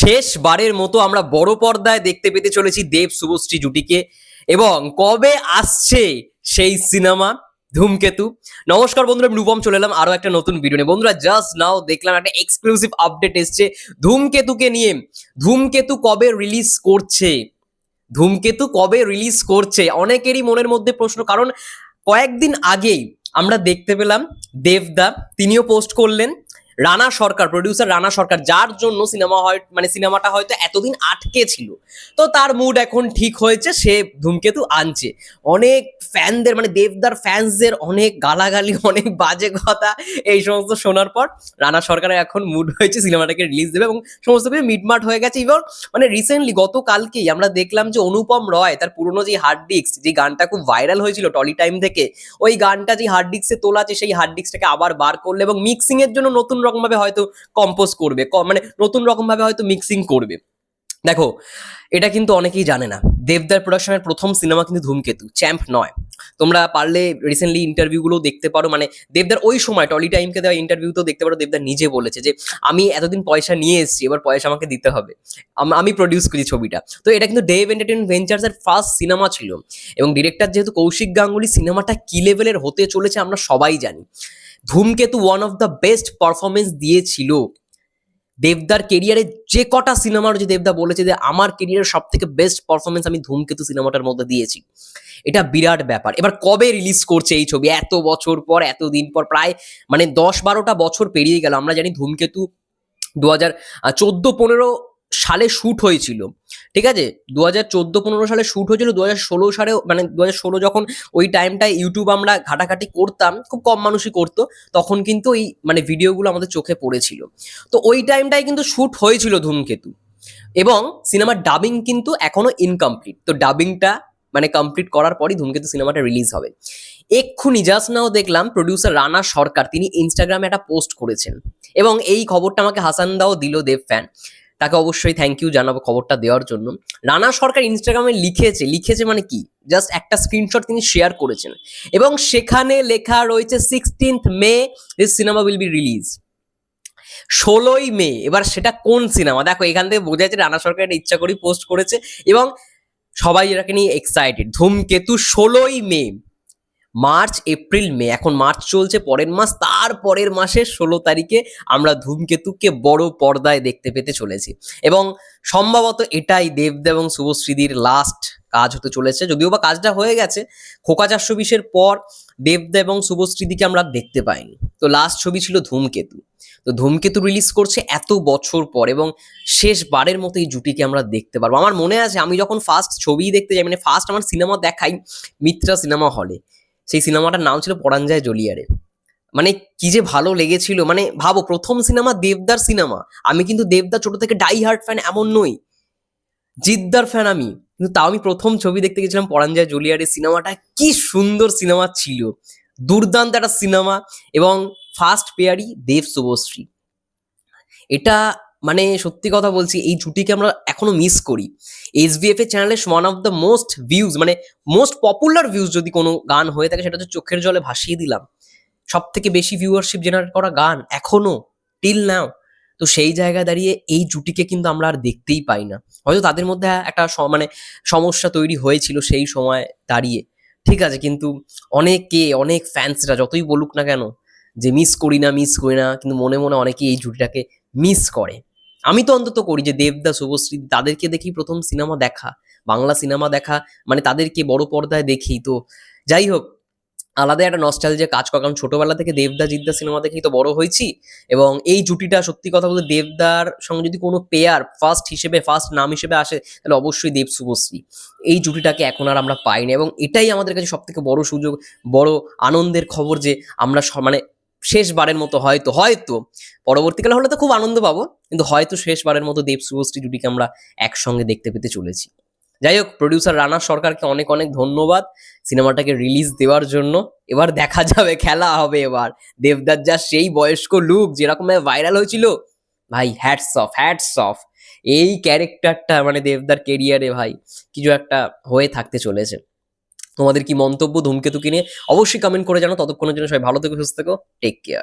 শেষবারের মতো আমরা বড় পর্দায় দেখতে পেতে চলেছি দেব শুভশ্রী জুটিকে। এবং কবে আসছে সেই সিনেমা? ধূমকেতু। নমস্কার বন্ধুরা, আমি রূপম চলে এলাম আরও একটা নতুন ভিডিও নিয়ে। বন্ধুরা জাস্ট নাও দেখলাম একটা এক্সক্লুসিভ আপডেট এসছে ধূমকেতুকে নিয়ে। ধূমকেতু কবে রিলিজ করছে? ধূমকেতু কবে রিলিজ করছে? অনেকেরই মনের মধ্যে প্রশ্ন, কারণ কয়েকদিন আগেই আমরা দেখতে পেলাম দেবদা, তিনিও পোস্ট করলেন। রানা সরকার প্রডিউসার রানা সরকার, যার জন্য সিনেমা হয় মানে সিনেমাটা হয়তো এতদিন আটকে ছিল। তো তার মুড এখন ঠিক হয়েছে, সে ধূমকেতু আনছে। অনেক ফ্যানদের মানে দেবদার ফ্যান্সদের অনেক গালাগালি, অনেক বাজে কথা এই সমস্ত শোনার পর রানা সরকারের এখন মুড হয়েছে সিনেমাটাকে রিলিজ দেবে এবং সমস্ত কিছু মিটমাট হয়ে গেছে। এবং মানে রিসেন্টলি গতকালকেই আমরা দেখলাম যে অনুপম রয়, তার পুরনো যে হার্ড ডিস্ক যে গানটা খুব ভাইরাল হয়েছিল টলি টাইম থেকে, ওই গানটা যে হার্ড ডিস্কে তোলা আছে, সেই হার্ড ডিস্কটাকে আবার বার করলে এবং মিক্সিংয়ের জন্য নতুন রকম ভাবে হয়তো কম্পোজ করবে মানে নতুন রকম ভাবে হয়তো মিক্সিং করবে। দেখো, এটা কিন্তু অনেকেই জানে না। দেবদার প্রোডাকশনের প্রথম সিনেমা কিন্তু ধূমকেতু, চ্যাম্প নয়। তোমরা পারলে রিসেন্টলি ইন্টারভিউগুলো দেখতে পারো। মানে দেবদার ওই সময়, টলি টাইমকে দেওয়া ইন্টারভিউতেও দেখতে পারো, দেবদার নিজে বলেছে যে, আমি এতদিন পয়সা নিয়ে এসেছি, এবার পয়সা আমাকে দিতে হবে। আম- প্রডিউস করি ছবিটা। তো এটা কিন্তু দেব ভেঞ্চার্স এর ফার্স্ট সিনেমা ছিল। এবং ডিরেক্টর যেহেতু কৌশিক গাঙ্গুলি, সিনেমাটা কি লেভেলের হতে চলেছে আমরা সবাই জানি। Dhumketu one of the best performance দিয়েছিল। দেবদার কেরিয়ারে যে কটা সিনেমার যে দেবদা বলেছে যে, আমার কেরিয়ারের সব থেকে বেস্ট পারফরমেন্স আমি ধূমকেতু সিনেমাটার মধ্যে দিয়েছি। এটা বিরাট ব্যাপার। এবার কবে রিলিজ করছে এই ছবি? এত বছর পর, এত দিন পর, প্রায় মানে দশ বারোটা বছর পেরিয়ে গেল। আমরা জানি ধূমকেতু দু হাজার চোদ্দ পনেরো সালে শ্যুট হয়েছিল, ঠিক আছে? দু হাজার চোদ্দ পনেরো সালে শ্যুট হয়েছিল দু হাজার ষোলো সালে মানে দু হাজার ষোলো যখন ওই টাইমটায় ইউটিউব আমরা ঘাটাঘাটি করতাম, খুব কম মানুষই করতো, তখন কিন্তু ওই মানে ভিডিওগুলো আমাদের চোখে পড়েছিল। তো ওই টাইমটায় কিন্তু শ্যুট হয়েছিল ধূমকেতু এবং সিনেমার ডাবিং কিন্তু এখনও ইনকমপ্লিট তো ডাবিংটা মানে কমপ্লিট করার পরই ধূমকেতু সিনেমাটা রিলিজ হবে। এক্ষুনি জাস্ট নাও দেখলাম প্রডিউসার রানা সরকার, তিনি ইনস্টাগ্রামে একটা পোস্ট করেছেন এবং এই খবরটা আমাকে হাসান দাও দিল দেব ফ্যান তাকে অবশ্যই থ্যাংক ইউ জানাব খবরটা দেওয়ার জন্য। রানা সরকার ইনস্টাগ্রামে লিখেছে লিখেছে মানে কি? জাস্ট একটা স্ক্রিনশট তিনি শেয়ার করেছেন। এবং সেখানে লেখা রয়েছে sixteenth May this cinema will be release ষোলোই মে, এবার সেটা কোন সিনেমা দেখো, এখান থেকে বোঝা যাচ্ছে রানা সরকার এটা ইচ্ছা করেই পোস্ট করেছে এবং সবাই এটাকে নিয়ে এক্সাইটেড ধূমকেতু, ষোলোই মে মার্চ, এপ্রিল, মে। এখন মার্চ চলছে পরের মাস, তার পরের মাসের ষোলো তারিখে আমরা ধূমকেতুকে বড় পর্দায় দেখতে পেতে চলেছি। এবং সম্ভবত এটাই দেবদা এবং শুভশ্রীদির লাস্ট কাজ হতে চলেছে। যদিও বা কাজটা হয়ে গেছে, খোকা চারশো বিশের পর দেবদা এবং শুভশ্রীদিকে আমরা দেখতে পাইনি। তো লাস্ট ছবি ছিল ধূমকেতু। তো ধূমকেতু রিলিজ করছে এত বছর পর এবং শেষবারের মতো এই জুটিকে আমরা দেখতে পারব। আমার মনে আছে, আমি যখন ফার্স্ট ছবি দেখতে যাই মানে ফার্স্ট আমার সিনেমা দেখাই, মিত্রা সিনেমা হলে সেই সিনেমাটার নাম ছিল পরাঞ্জয় জলিয়ারে মানে কি যে ভালো লেগেছিল। মানে ভাবো, প্রথম সিনেমা দেবদার সিনেমা। আমি কিন্তু দেবদার ছোট থেকে ডাই হার্ট ফ্যান এমন নই। জিদ্দার ফ্যান আমি। কিন্তু তাও আমি প্রথম ছবি দেখতে গেছিলাম পরাঞ্জয় জলিয়ারের সিনেমাটা। কি সুন্দর সিনেমা ছিল। দুর্দান্ত একটা সিনেমা এবং ফার্স্ট পেয়ারই দেব শুভশ্রী। এটা মানে সত্যি কথা বলছি, এই জুটিকে আমরা এখনও মিস করি। এসবিএফ এর চ্যানেলে one of the most views মানে মোস্ট পপুলার ভিউজ যদি কোনো গান হয়ে থাকে, সেটা হচ্ছে চোখের জলে ভাসিয়ে দিলাম। সব থেকে বেশি ভিউয়ারশিপ জেনারেট করা গান এখনও টিল নাও তো সেই জায়গায় দাঁড়িয়ে এই জুটিকে কিন্তু আমরা আর দেখতেই পাই না। হয়তো তাদের মধ্যে একটা মানে সমস্যা তৈরি হয়েছিল সেই সময় দাঁড়িয়ে। ঠিক আছে, কিন্তু অনেকে, অনেক ফ্যান্সরা যতই বলুক না কেন, যে মিস করি না মিস করি না, কিন্তু মনে মনে অনেকেই এই জুটিটাকে মিস করে। আমি তো অন্তত করি যে দেবদা, শুভশ্রী, তাদেরকে দেখি প্রথম সিনেমা দেখা, বাংলা সিনেমা দেখা মানে তাদেরকে বড় পর্দায় দেখি তো। যাই হোক, আলাদা একটা নস্টাল যে কাজ করা, কারণ ছোটবেলা থেকে দেবদা, জিদ্দা সিনেমা দেখেই তো বড় হয়েছি এবং এই জুটিটা সত্যি কথা বলতে দেবদার সঙ্গে যদি কোনো পেয়ার ফার্স্ট হিসেবে ফার্স্ট নাম হিসেবে আসে, তাহলে অবশ্যই দেব, শুভশ্রী। এই জুটিটাকে এখন আর আমরা পাই না এবং এটাই আমাদের কাছে সব থেকে বড় সুযোগ, বড় আনন্দের খবর যে আমরা মানে শেষবারের মতো হয়তো হয়তো, পরবর্তীকালে হলে তো খুব আনন্দ পাবো, কিন্তু হয়তো শেষবারের মতো দেব শুভশ্রী জুটিকে আমরা একসঙ্গে দেখতে পেতে চলেছি। যাই হোক প্রডিউসার রানা সরকারকে অনেক অনেক ধন্যবাদ সিনেমাটাকে রিলিজ দেওয়ার জন্য। এবার দেখা যাবে, খেলা হবে এবার। দেবদার যা সেই বয়স্ক লুক যেরকম ভাইরাল হয়েছিল, ভাই হ্যাটস অফ হ্যাটস অফ এই ক্যারেক্টারটা মানে দেবদার কেরিয়ারে ভাই, কিছু একটা হয়ে থাকতে চলেছে। তোমাদের কি মন্তব্য ধূমকেতুকে নিয়ে অবশ্যই কমেন্ট করে জানো ততক্ষণের জন্য সবাই ভালো থেকো, সুস্থ থেকো টেক কেয়ার